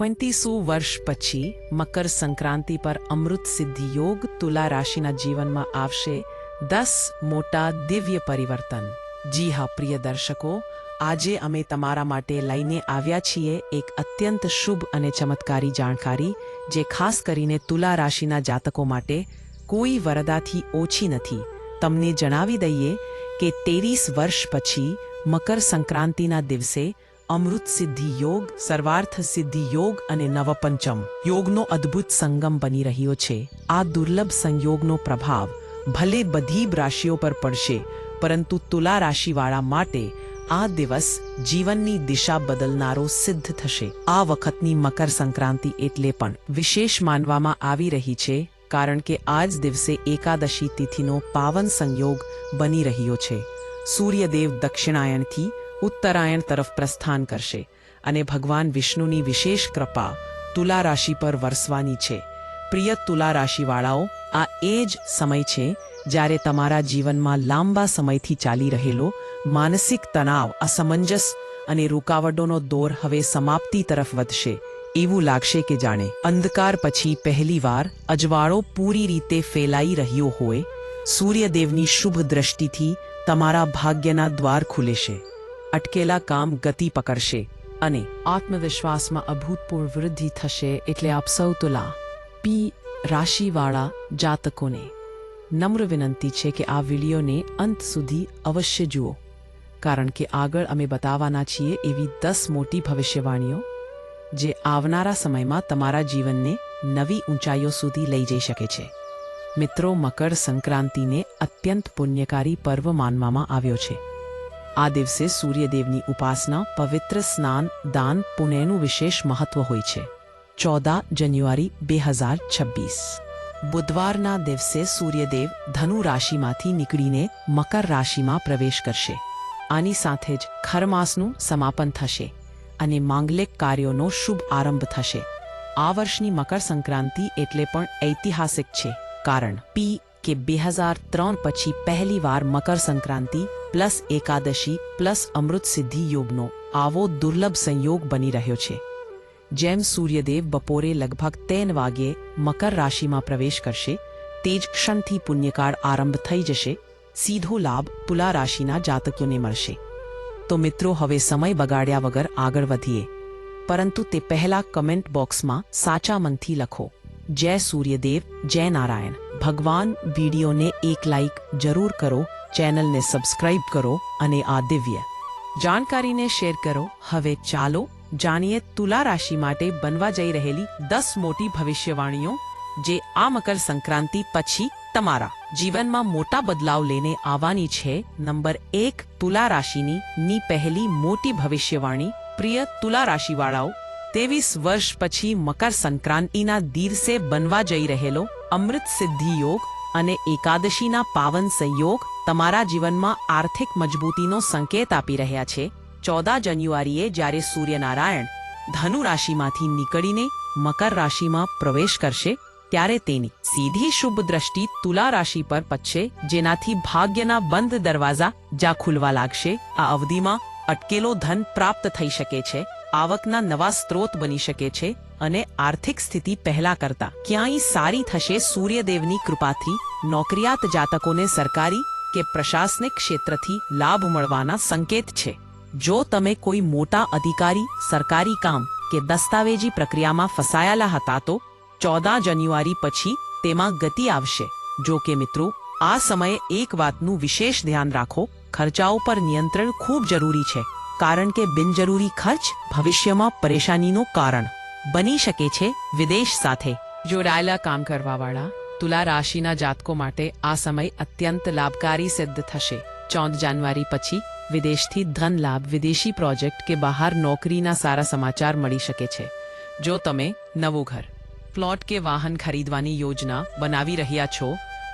ટ્વેન્ટીસો વર્ષ પછી મકર સંક્રાંતિ પર અમૃત સિદ્ધિ યોગ તુલા રાશિના જીવનમાં આવશે દસ મોટા દિવ્ય પરિવર્તન. જી હા, પ્રિય દર્શકો, આજે અમે તમારા માટે લઈને આવ્યા છીએ એક અત્યંત શુભ અને ચમત્કારી જાણકારી, જે ખાસ કરીને તુલા રાશિના જાતકો માટે કોઈ વરદાથી ઓછી નથી. તમને જણાવી દઈએ કે તેવીસ વર્ષ પછી મકર સંક્રાંતિના દિવસે અમૃત સિદ્ધિ યોગ, સર્વાર્થ સિદ્ધિ યોગ અને નવપંચમ યોગનો અદ્ભુત સંગમ બની રહ્યો છે. આ દુર્લભ સંયોગનો પ્રભાવ ભલે બધી રાશિઓ પર પડશે, પરંતુ તુલા રાશિવાળા માટે આ દિવસ જીવનની દિશા બદલનારો સિદ્ધ થશે. આ વખતની મકર સંક્રાંતિ એટલે પણ વિશેષ માનવામાં આવી રહી છે, કારણ કે આ જ દિવસે એકાદશી તિથિનો પાવન સંયોગ બની રહ્યો છે. સૂર્યદેવ દક્ષિણાયણથી ઉત્તરાયણ તરફ પ્રસ્થાન કરશે અને ભગવાન વિષ્ણુની વિશેષ કૃપા તુલા રાશિ પર વરસવાની છે. પ્રિય તુલા રાશિવાળાઓ આ એ જ સમય છે જ્યારે તમારા જીવનમાં લાંબા સમયથી ચાલી રહેલો માનસિક તણાવ, અસમંજસ અને રૂકાવટોનો દોર હવે સમાપ્તિ તરફ વધશે. એવું લાગશે કે જાણે અંધકાર પછી પહેલીવાર અજવાળો પૂરી રીતે ફેલાઈ રહ્યો હોય. સૂર્યદેવની શુભ દ્રષ્ટિથી તમારા ભાગ્યના દ્વાર ખુલેશે. અટકેલા કામ ગતિ પકડશે અને આત્મવિશ્વાસમાં અભૂતપૂર્વ વૃદ્ધિ થશે એટલે આપ સૌ તુલા. પી. રાશિવાળા જાતકોને નમ્ર વિનંતી છે કે આ વિડીયોને અંત સુધી અવશ્ય જુઓ. કારણ કે આગળ અમે બતાવવાના છીએ એવી દસ મોટી ભવિષ્યવાણીઓ જે આવનારા સમયમાં તમારા જીવનને નવી ઊંચાઈઓ સુધી લઈ જઈ શકે છે. મિત્રો, મકર સંક્રાંતિને અત્યંત પુણ્યકારી પર્વ માનવામાં આવ્યો છે. આ દિવસે સૂર્યદેવની ઉપાસના, પવિત્ર સ્નાન, દાન, પુણ્યનું વિશેષ મહત્વ હોય છે. ચૌદા જાન્યુઆરી બે હજાર છવ્વીસ. બુધવારના દિવસે સૂર્યદેવ ધનુ રાશિમાંથી નીકળીને મકર રાશિમાં પ્રવેશ કરશે. આની સાથે જ ખરમાસનું સમાપન થશે અને માંગલિક કાર્યોનો શુભ આરંભ થશે. આ વર્ષની મકર સંક્રાંતિ એટલે પણ ઐતિહાસિક છે, કારણ પી કે બે હજાર ત્રણ પછી પહેલીવાર મકર સંક્રાંતિ પ્લસ એકાદશી પ્લસ અમૃત સિદ્ધિ યોગનો આવો દુર્લભ સંયોગ બની રહ્યો છે. જેમ સૂર્યદેવ બપોરે લગભગ તેન વાગ્યે મકર રાશિમાં પ્રવેશ કરશે, તે જ ક્ષણથી પુણ્યકાળ આરંભ થઈ જશે, સીધો લાભ તુલા રાશિના જાતકોને મળશે. તો મિત્રો, હવે સમય બગાડ્યા વગર આગળ વધીએ. પરંતુ તે પહેલા કમેન્ટ બોક્સમાં સાચા મનથી લખો. જય સૂર્યદેવ, જય નારાયણ. ભગવાન વિડીયોને એક લાઈક જરૂર કરો ચેનલને સબસ્ક્રાઇબ કરો અને આ દિવ્ય જાણકારીને શેર કરો. હવે ચાલો જાણીએ તુલા રાશિ માટે બનવા જઈ રહેલી દસ મોટી ભવિષ્યવાણીઓ જે આ મકર સંક્રાંતિ પછી તમારા જીવનમાં મોટા બદલાવ લઈને આવવાની છે. નંબર એક, તુલા રાશિની ની પહેલી મોટી ભવિષ્યવાણી. પ્રિય તુલા રાશિવાળાઓ, ત્રેવીસ વર્ષ પછી મકર સંક્રાંતિના દિવસે બનવા જઈ રહેલો અમૃત સિદ્ધિ યોગ અને એકાદશીના પાવન સંયોગ તમારા જીવનમાં આર્થિક મજબૂતીનો સંકેત આપી રહ્યા છે. ચૌદા જાન્યુઆરીએ જ્યારે સૂર્યનારાયણ ધનુ રાશિમાંથી નીકળીને મકર રાશિમાં પ્રવેશ કરશે, ત્યારે તેની સીધી શુભ દ્રષ્ટિ તુલા રાશિ પર પચશે જેનાથી ભાગ્યના બંધ દરવાજા જા ખુલવા લાગશે, આ અવધિમાં અટકેલો ધન પ્રાપ્ત થઈ શકે છે, આવકના નવા સ્ત્રોત બની શકે છે અને આર્થિક સ્થિતિ પહેલા કરતા ક્યાંય સારી થશે. સૂર્યદેવની કૃપાથી નોકરિયાત જાતકોને સરકારી કે પ્રશાસનિક ક્ષેત્રથી લાભ મળવાના સંકેત છે. જો તમે કોઈ મોટા અધિકારી, સરકારી કામ કે દસ્તાવેજી પ્રક્રિયામાં ફસાયેલા હતા તો ચૌદા જાન્યુઆરી પછી તેમાં ગતિ આવશે. જો કે મિત્રો, આ સમયે એક વાતનું વિશેષ ધ્યાન રાખો, ખર્ચાઓ પર નિયંત્રણ ખૂબ જરૂરી છે. કારણ કે બિનજરૂરી ખર્ચ ભવિષ્યમાં પરેશાનીનું કારણ બની શકે છે વિદેશ સાથે. જોડાયેલા કામ કરવાવાળા તુલા રાશિના જાતકો માટે આ સમય અત્યંત લાભકારી સિદ્ધ થશે. ચૌદ જાન્યુઆરી પછી વિદેશથી ધન લાભ વિદેશી પ્રોજેક્ટ કે બહાર નોકરીના સારા સમાચાર મળી શકે છે. જો તમે નવું ઘર, પ્લોટ કે વાહન ખરીદવાની યોજના બનાવી રહ્યા છો,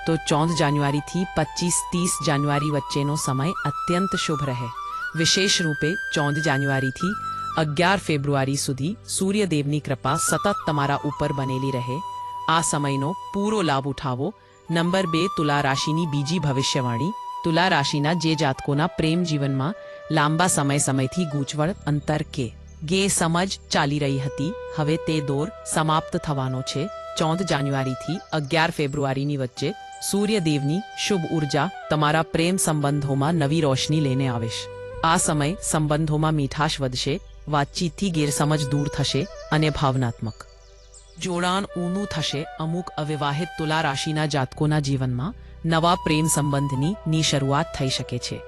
તો ચૌદ જાન્યુઆરીથી પચીસ ત્રીસ જાન્યુઆરી વચ્ચેનો સમય અત્યંત શુભ રહે. વિશેષ રૂપે ચૌદ જાન્યુઆરીથી અગિયાર ફેબ્રુઆરી સુધી સૂર્યદેવની કૃપા સતત તમારા ઉપર બનેલી રહે. આ સમયનો પૂરો લાભ ઉઠાવો. નંબર બે, તુલા રાશિની બીજી ભવિષ્યવાણી. તુલા રાશિના જે જાતકોના પ્રેમ જીવનમાં લાંબા સમય સમયથી ગૂંચવણ, અંતર કે ગે સમજ ચાલી રહી હતી, હવે તે દોર સમાપ્ત થવાનો છે. ચૌદ જાન્યુઆરીથી અગિયાર ફેબ્રુઆરીની વચ્ચે સૂર્યદેવની શુભ ઊર્જા તમારા પ્રેમ સંબંધોમાં નવી રોશની લઈને આવેશ. આ સમય સંબંધોમાં મીઠાશ વધશે, વાતચીતથી ગેરસમજ દૂર થશે અને ભાવનાત્મક. જોડાણ ઊનું થશે અમુક અવિવાહિત તુલા રાશિના જાતકોના જીવનમાં નવા પ્રેમ સંબંધની શરૂઆત થઈ શકે છે.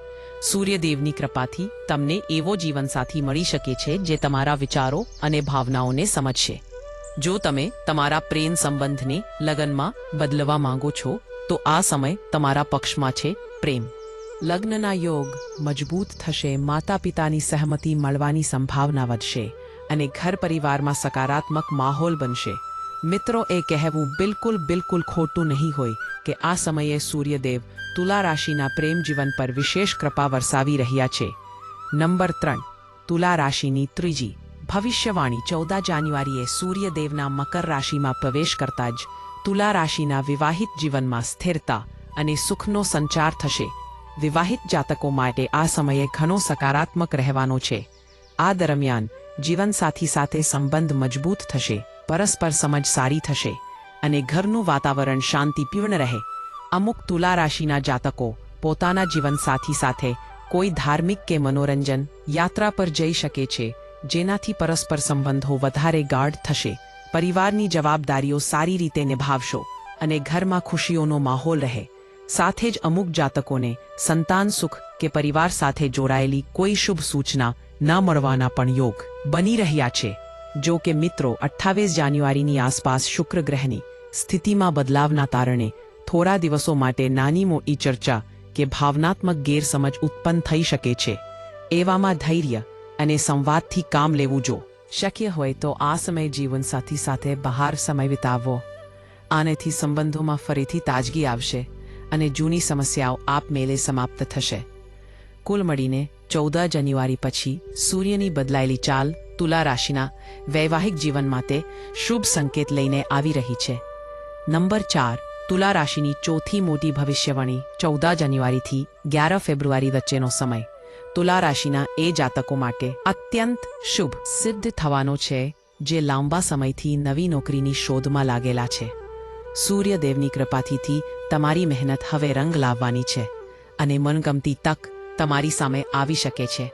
સૂર્યદેવની કૃપાથી તમને એવો જીવનસાથી મળી શકે છે જે તમારા વિચારો અને ભાવનાઓને સમજશે. જો તમે તમારા પ્રેમ સંબંધને લગ્નમાં બદલવા માંગો છો, તો આ સમય તમારા પક્ષમાં છે પ્રેમ. લગ્નના યોગ મજબૂત થશે માતા પિતાની સહમતી મળવાની સંભાવના વધશે. અને ઘર પરિવારમાં સકારાત્મક માહોલ બનશે. મિત્રો, એ કહેવું બિલકુલ બિલકુલ ખોટું નહીં હોય કે આ સમયે સૂર્યદેવ તુલા રાશિના પ્રેમ જીવન પર વિશેષ કૃપા વરસાવી રહ્યા છે. નંબર ત્રણ તુલા રાશિની ત્રીજી, ભવિષ્યવાણી ચૌદા જાન્યુઆરીએ સૂર્યદેવના મકર રાશિમાં પ્રવેશ કરતા જ તુલા રાશિના વિવાહિત જીવનમાં સ્થિરતા અને સુખનો સંચાર થશે. વિવાહિત જાતકો માટે આ સમયે ઘણો સકારાત્મક રહેવાનો છે. આ દરમિયાન જીવનસાથી સાથે સંબંધ મજબૂત થશે, પરસ્પર સમજ સારી થશે અને ઘરનું વાતાવરણ શાંતિપૂર્ણ રહે. અમુક તુલા રાશિના જાતકો પોતાના જીવનસાથી સાથે કોઈ ધાર્મિક કે મનોરંજન યાત્રા પર જઈ શકે છે, જેનાથી પરસ્પર સંબંધો વધારે ગાઢ થશે. પરિવારની જવાબદારીઓ સારી રીતે નિભાવશો અને ઘરમાં ખુશીઓનો માહોલ રહે. સાથે જ અમુક જાતકોને સંતાન સુખ કે પરિવાર સાથે જોડાયેલી કોઈ શુભ સૂચના ન મળવાના પણ યોગ બની રહ્યા છે. જો કે મિત્રો, અઠ્ઠાવીસ જાન્યુઆરીની આસપાસ શુક્ર ગ્રહની સ્થિતિમાં બદલાવના કારણે થોડા દિવસો માટે નાની મોટી ચર્ચા કે ભાવનાત્મક ગેરસમજ ઉત્પન્ન થઈ શકે છે. એવામાં ધૈર્ય અને સંવાદથી કામ લેવું જો શક્ય હોય તો આ સમય જીવનસાથી સાથે બહાર સમય વિતાવવો. આનેથી સંબંધોમાં ફરીથી તાજગી આવશે અને જૂની સમસ્યાઓ આપમેળે સમાપ્ત થશે. કુલ મળીને ચૌદ જાન્યુઆરી પછી સૂર્યની બદલાયેલી ચાલ, તુલા રાશિના વૈવાહિક જીવન માટે શુભ સંકેત લઈને આવી રહી છે. નંબર ચાર, તુલા રાશિની ચોથી મોટી ભવિષ્યવાણી ચૌદ જાન્યુઆરીથી અગિયાર ફેબ્રુઆરી વચ્ચેનો સમય. તુલા રાશિના એ જાતકો માટે અત્યંત શુભ સિદ્ધ થવાનો છે, જે લાંબા સમયથી નવી નોકરીની શોધમાં લાગેલા છે. સૂર્યદેવની કૃપાથી તમારી મહેનત હવે રંગ લાવવાની છે અને મનગમતી તક તમારી સામે આવી શકે છે.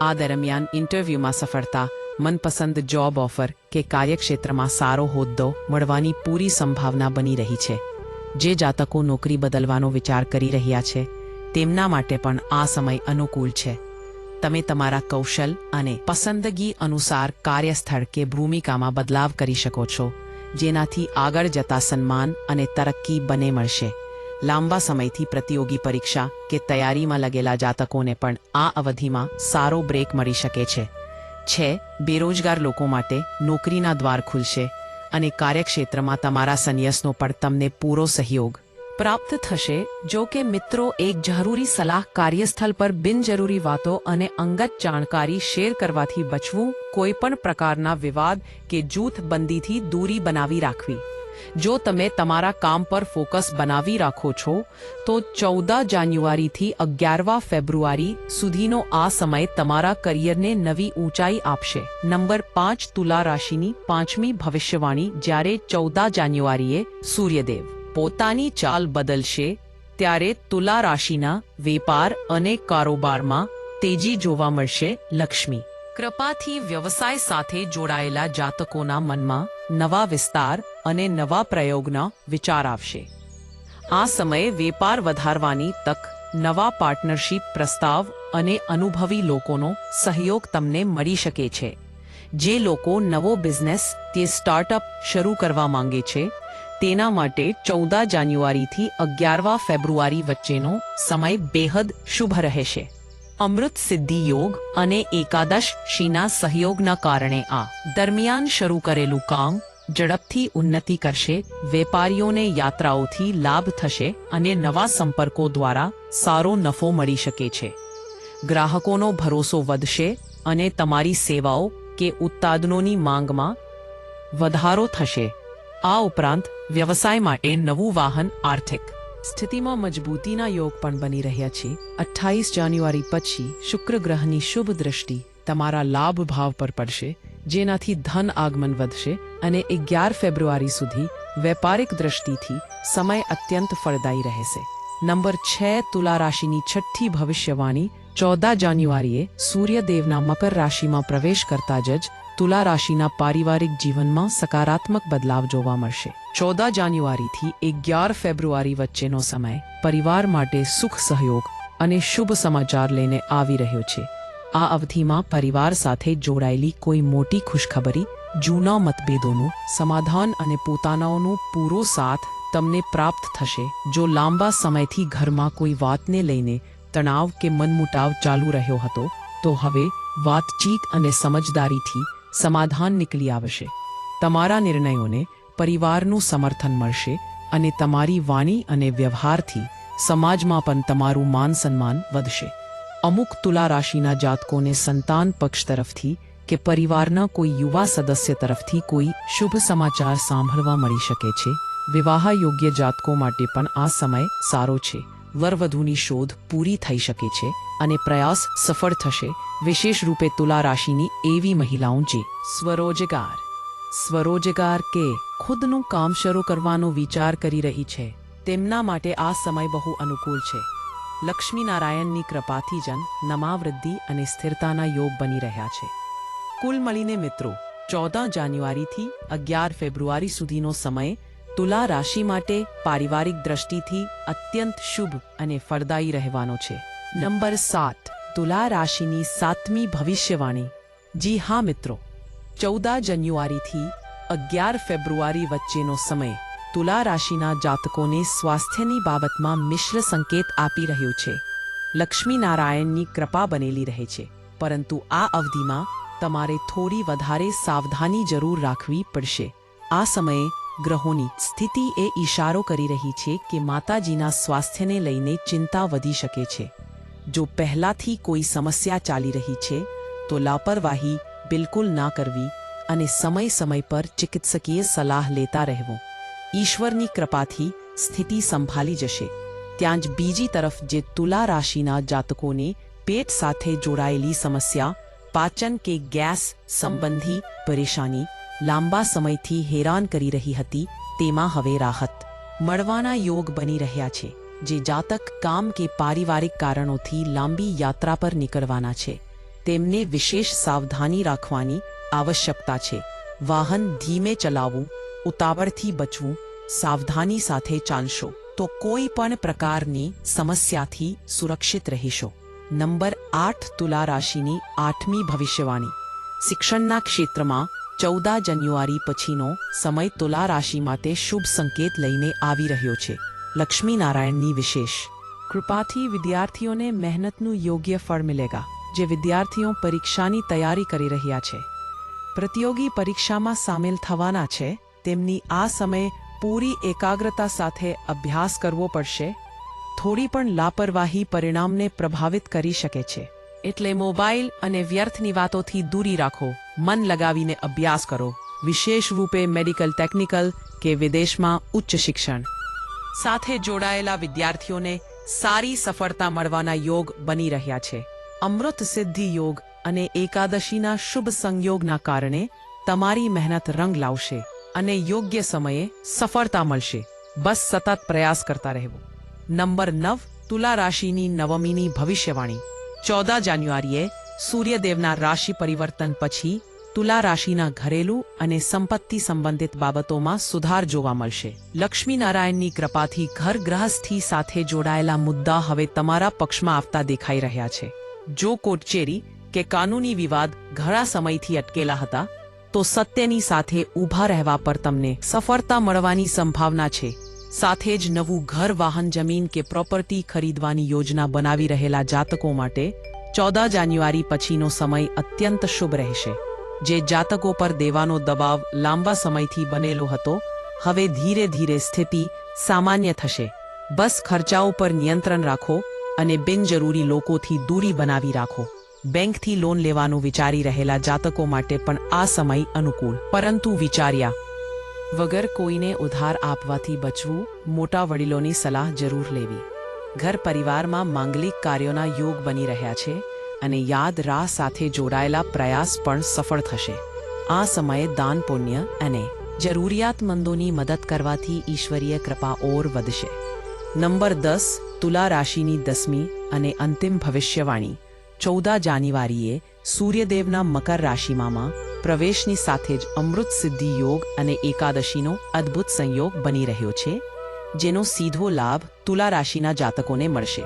આ દરમિયાન ઇન્ટરવ્યૂમાં સફળતા, મનપસંદ જોબ ઓફર કે કાર્યક્ષેત્રમાં સારો હોદ્દો મળવાની પૂરી સંભાવના બની રહી છે. જે જાતકો નોકરી બદલવાનો વિચાર કરી રહ્યા છે, તેમના માટે પણ આ સમય અનુકૂળ છે. તમે તમારા કૌશલ અને પસંદગી અનુસાર કાર્યસ્થળ કે ભૂમિકામાં બદલાવ કરી શકો છો, જેનાથી આગળ જતા સન્માન અને તરક્કી બને મળશે. લાંબા સમયથી પ્રતિયોગી પરીક્ષા કે તૈયારીમાં લગેલા જાતકોને પણ આ અવધિમાં સારો બ્રેક મળી શકે છે. છે, બેરોજગાર લોકો માટે નોકરીના દ્વાર ખુલશે અને કાર્યક્ષેત્રમાં તમારા સંન્યાસનો પણ તમને પૂરો સહયોગ પ્રાપ્ત થશે. જો કે મિત્રો, એક જરૂરી સલાહ કાર્યસ્થળ પર બિનજરૂરી વાતો અને અંગત જાણકારી શેર કરવાથી બચવું, કોઈ પણ પ્રકારના વિવાદ કે જૂથબંધીથી દૂરી બનાવી રાખવી. જો તમે તમારા કામ પર ફોકસ બનાવી રાખો છો, તો ચૌદા જાન્યુઆરીથી અગિયારવા ફેબ્રુઆરી સુધીનો આ સમય તમારા કરિયરને નવી ઊંચાઈ આપશે. નંબર પાંચ તુલા રાશિની પાંચમી ભવિષ્યવાણી જ્યારે ચૌદા જાન્યુઆરીએ સૂર્યદેવ પોતાની ચાલ બદલશે, ત્યારે તુલા રાશિના વેપાર અને કારોબારમાં તેજી જોવા મળશે. લક્ષ્મી કૃપાથી વ્યવસાય સાથે જોડાયેલા જાતકોના મનમાં નવા વિસ્તાર અને નવા પ્રયોગના વિચાર આવશે. આ સમયે વેપાર વધારવાની તક, નવા પાર્ટનરશીપ પ્રસ્તાવ અને અનુભવી લોકોનો સહયોગ તમને મળી શકે છે. જે લોકો નવો બિઝનેસ તે સ્ટાર્ટઅપ શરૂ કરવા માંગે છે, તેના માટે ચૌદા જાન્યુઆરીથી અગિયારવા ફેબ્રુઆરી વચ્ચેનો સમય બેહદ શુભ રહેશે. અમૃત સિદ્ધિ યોગ અને એકાદશ શીના સહયોગના કારણે આ દરમિયાન શરૂ કરેલું કામ ઝડપથી ઉન્નતિ કરશે, વેપારીઓને યાત્રાઓથી લાભ થશે અને નવા સંપર્કો દ્વારા સારો નફો મળી શકે છે. ગ્રાહકોનો ભરોસો વધશે અને તમારી સેવાઓ કે ઉત્પાદનોની માંગમાં વધારો થશે. આ ઉપરાંત, વ્યવસાય માટે નવું વાહન આર્થિક સ્થિતિમાં મજબૂતીના યોગ પણ બની રહ્યા છે. અઠ્ઠાવીસ જાન્યુઆરી પછી શુક્ર ગ્રહની શુભ દ્રષ્ટિ તમારા લાભ ભાવ પર પડશે. જેનાથી ધન આગમન વધશે અને અગિયાર ફેબ્રુઆરી સુધી વેપારિક દ્રષ્ટિથી સમય અત્યંત ફળદાયી રહેશે. નંબર છ, તુલા રાશિની છઠ્ઠી ભવિષ્યવાણી, ચૌદા જાન્યુઆરીએ સૂર્યદેવના મકર રાશિમાં પ્રવેશ કરતા જ તુલા રાશિના પારિવારિક જીવનમાં સકારાત્મક બદલાવ જોવા મળશે. ચૌદા જાન્યુઆરીથી અગિયાર ફેબ્રુઆરી વચ્ચેનો સમય પરિવાર માટે સુખ સહયોગ અને શુભ સમાચાર લઈને આવી રહ્યો છે. આ અવધિમાં પરિવાર સાથે જોડાયેલી કોઈ મોટી ખુશખબરી, જૂના મતભેદોનું સમાધાન અને પોતાનાઓનો પૂરો સાથ તમને પ્રાપ્ત થશે. જો લાંબા સમયથી ઘરમાં કોઈ વાતને લઈને તણાવ કે મનમુટાવ ચાલુ રહ્યો હતો, તો હવે વાતચીત અને સમજદારીથી સમાધાન નીકળી આવશે. તમારા નિર્ણયોને પરિવારનું સમર્થન મળશે અને તમારી વાણી અને વ્યવહારથી સમાજમાં પણ તમારું માન સન્માન વધશે. અમુક તુલા રાશિના જાતકોને સંતાન પક્ષ તરફથી કે પરિવારના કોઈ યુવા સદસ્ય તરફથી કોઈ શુભ સમાચાર સાંભળવા મળી શકે છે. વિવાહ યોગ્ય જાતકો માટે પણ આ સમય સારો છે. વરવધુની શોધ પૂરી થઈ શકે છે અને પ્રયાસ સફળ થશે. વિશેષ રૂપે તુલા રાશિની એવી મહિલાઓ જે સ્વરોજગાર સ્વરોજગાર કે ખુદનું કામ શરૂ કરવાનો વિચાર કરી રહી છે, તેમના માટે આ સમય બહુ અનુકૂળ છે. લક્ષ્મીનારાયણની કૃપાથી જન નમાવૃદ્ધિ અને સ્થિરતાના યોગ બની રહ્યા છે. કુલ મળીને મિત્રો, ચૌદ જાન્યુઆરીથી અગિયાર ફેબ્રુઆરી સુધીનો સમય તુલા રાશિ માટે પારિવારિક દ્રષ્ટિથી અત્યંત શુભ અને ફળદાયી રહેવાનો છે. નંબર સાત, તુલા રાશિની સાતમી ભવિષ્યવાણી. જી હા મિત્રો, ચૌદા જાન્યુઆરીથી અગિયાર ફેબ્રુઆરી વચ્ચેનો સમય તુલા રાશિના જાતકોને સ્વાસ્થ્યની બાબતમાં મિશ્ર સંકેત આપી રહ્યો છે. લક્ષ્મીનારાયણની કૃપા બનેલી રહે છે, પરંતુ આ અવધિમાં તમારે થોડી વધારે સાવધાની જરૂર રાખવી પડશે. આ સમયે ગ્રહોની સ્થિતિ એ ઈશારો કરી રહી છે કે માતાજીના સ્વાસ્થ્યને લઈને ચિંતા વધી શકે છે. જો પહેલાથી કોઈ સમસ્યા ચાલી રહી છે, તો લાપરવાહી બિલકુલ ના કરવી અને સમય સમય પર ચિકિત્સકીય સલાહ લેતા રહેવું. ઈશ્વરની કૃપાથી સ્થિતિ સંભાળી જશે. ત્યાં જ બીજી તરફ જે તુલા રાશિના જાતકોને પેટ સાથે જોડાયેલી સમસ્યા, પાચન કે ગેસ સંબંધી પરેશાની લાંબા સમયથી હેરાન કરી રહી હતી, તેમાં હવે રાહત. મળવાના યોગ બની રહ્યા છે, જે જાતક કામ કે પારિવારિક કારણોથી લાંબી યાત્રા પર નીકળવાના છે. તેમને વિશેષ સાવધાની રાખવાની આવશ્યકતા છે. વાહન ધીમે ચલાવવું ઉતાવળથી બચવું, સાવધાની સાથે ચાલશો તો કોઈ પણ પ્રકારની સમસ્યાથી સુરક્ષિત રહીશો. નંબર આઠ તુલા રાશિની આઠમી ભવિષ્યવાણી. શિક્ષણના ક્ષેત્રમાં ચૌદા જાન્યુઆરી પછીનો સમય તુલા રાશિ માટે શુભ સંકેત લઈને આવી રહ્યો છે. લક્ષ્મીનારાયણની વિશેષ. કૃપાથી વિદ્યાર્થીઓને મહેનતનું યોગ્ય ફળ મિલેગા, જે વિદ્યાર્થીઓ પરીક્ષાની તૈયારી કરી રહ્યા છે. પ્રતિયોગી પરીક્ષામાં સામેલ થવાના છે. તેમની આ સમયે પૂરી એકાગ્રતા સાથે અભ્યાસ કરવો પડશે, થોડી પણ લાપરવાહી પરિણામને પ્રભાવિત કરી શકે છે. એટલે મોબાઈલ અને વ્યર્થની વાતોથી દૂરી રાખો, મન લગાવીને અભ્યાસ કરો. વિશેષ રૂપે મેડિકલ ટેકનિકલ કે વિદેશમાં ઉચ્ચ શિક્ષણ. સાથે જોડાયેલા વિદ્યાર્થીઓને સારી સફળતા મળવાના યોગ બની રહ્યા છે. અમૃત સિદ્ધિ યોગ અને એકાદશીના શુભ સંયોગના કારણે તમારી મહેનત રંગ લાવશે. અને યોગ્ય સમયે સફળતા મળશે. બસ સતત પ્રયાસ કરતા રહેવું. નંબર નવ, તુલા રાશિની નવમીની ભવિષ્યવાણી. ચૌદા જાન્યુઆરીએ સૂર્યદેવના રાશિ પરિવર્તન પછી તુલા રાશિના ઘરેલું અને સંપત્તિ સંબંધિત બાબતોમાં સુધાર જોવા મળશે. લક્ષ્મીનારાયણની કૃપાથી ઘર ગ્રહસ્થી સાથે જોડાયેલા મુદ્દા હવે તમારા પક્ષમાં આવતા દેખાઈ રહ્યા છે. જો કોટચેરી કે કાનૂની વિવાદ ઘણા સમયથી અટકેલા હતા તો સત્યની સાથે ઊભા રહેવા પર તમને સફળતા મળવાની સંભાવના છે. સાથે જ નવું ઘર, વાહન, જમીન કે પ્રોપર્ટી ખરીદવાની યોજના બનાવી રહેલા જાતકો માટે ચૌદા જાન્યુઆરી પછીનો સમય અત્યંત શુભ રહેશે. જે જાતકો પર દેવાનો દબાવ લાંબા સમયથી બનેલો હતો, હવે ધીરે ધીરે સ્થિતિ સામાન્ય થશે. બસ ખર્ચાઓ પર નિયંત્રણ રાખો અને બિનજરૂરી લોકોથી દૂરી બનાવી રાખો. બેંકથી લોન લેવાનું વિચારી રહેલા જાતકો માટે પણ આ સમય અનુકૂળ. પરંતુ વિચાર્યા વગર કોઈને ઉધાર આપવાથી બચવું, મોટા વડીલોની સલાહ જરૂર લેવી. ઘર પરિવારમાં માંગલિક કાર્યોના યોગ બની રહ્યા છે અને યાદ રાહ સાથે જોડાયેલા પ્રયાસ પણ સફળ થશે. આ સમયે દાન પુણ્ય અને જરૂરિયાતમંદોની મદદ કરવાથી ઈશ્વરીય કૃપા ઓર વધશે. નંબર દસ, તુલા રાશિની દસમી અને અંતિમ ભવિષ્યવાણી. ચૌદા જાન્યુઆરીએ સૂર્યદેવના મકર રાશિમાં પ્રવેશની સાથે જ અમૃત સિદ્ધિ યોગ અને એકાદશીનો અદ્ભુત સંયોગ બની રહ્યો છે, જેનો સીધો લાભ તુલા રાશિના જાતકોને મળશે.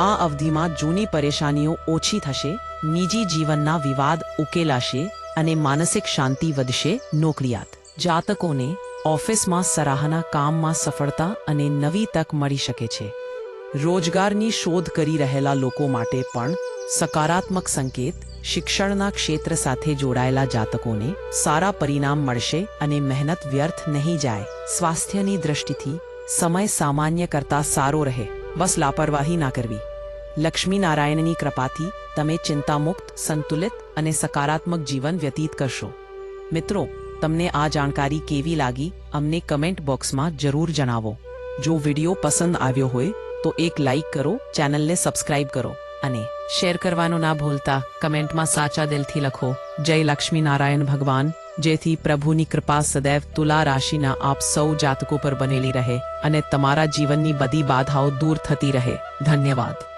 આ અવધિમાં જૂની પરેશાનીઓ ઓછી થશે, નિજી જીવનના વિવાદ ઉકેલાશે અને માનસિક શાંતિ વધશે. નોકરિયાત જાતકોને ઓફિસમાં સરાહના કામમાં સફળતા અને નવી તક મળી શકે છે. રોજગારની શોધ કરી રહેલા લોકો માટે પણ સકારાત્મક સંકેત શિક્ષણના ક્ષેત્ર સાથે જોડાયેલા જાતકોને સારા પરિણામ મળશે અને મહેનત વ્યર્થ નહીં જાય. સ્વાસ્થ્યની દ્રષ્ટિથી સમય સામાન્ય કરતા સારો રહે. બસ લાપરવાહી ના કરવી. લક્ષ્મી નારાયણની કૃપાથી તમે ચિંતામુક્ત, સંતુલિત અને સકારાત્મક જીવન વ્યતીત કરશો. મિત્રો, તમને આ જાણકારી કેવી લાગી અમને કમેન્ટ બોક્સમાં જરૂર જણાવો. જો વીડિયો પસંદ આવ્યો હોય તો એક લાઈક કરો, ચેનલને સબસ્ક્રાઇબ કરો. અને શેર કરવાનું ના ભૂલતા કમેન્ટમાં સાચા દિલથી લખો, જય લક્ષ્મી નારાયણ ભગવાન, જેથી પ્રભુની કૃપા સદૈવ તુલા રાશિના આપ સૌ જાતકો પર બનેલી રહે અને તમારા જીવનની બધી બાધાઓ દૂર થતી રહે. ધન્યવાદ.